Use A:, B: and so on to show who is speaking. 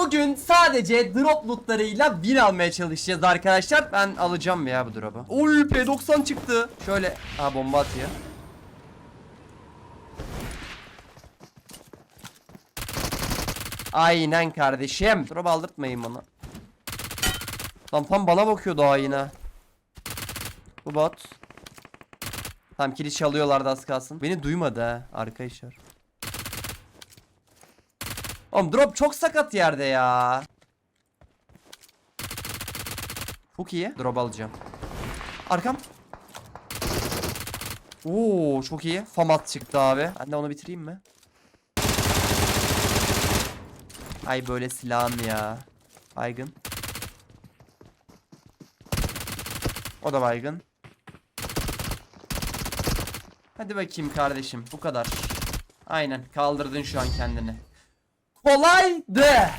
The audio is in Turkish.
A: Bugün sadece drop lootlarıyla win almaya çalışacağız arkadaşlar. Ben alacağım ya bu drop'u. Oy P90 çıktı. Şöyle ha bomba atıyor. Aynen kardeşim. Drop aldırtmayın bana. Lan tam bana bakıyor daha yine. Bu bot. Tam kilit çalıyorlardı az kalsın. Beni duymadı ha arkadaşlar. Oğlum drop çok sakat yerde ya. Çok iyi. Drop alacağım. Arkam. Oo çok iyi. Famat çıktı abi. Ben de onu bitireyim mi? Ay böyle silahım ya. Baygın. O da baygın. Hadi bakayım kardeşim bu kadar. Aynen kaldırdın şu an kendini. Kolaydı.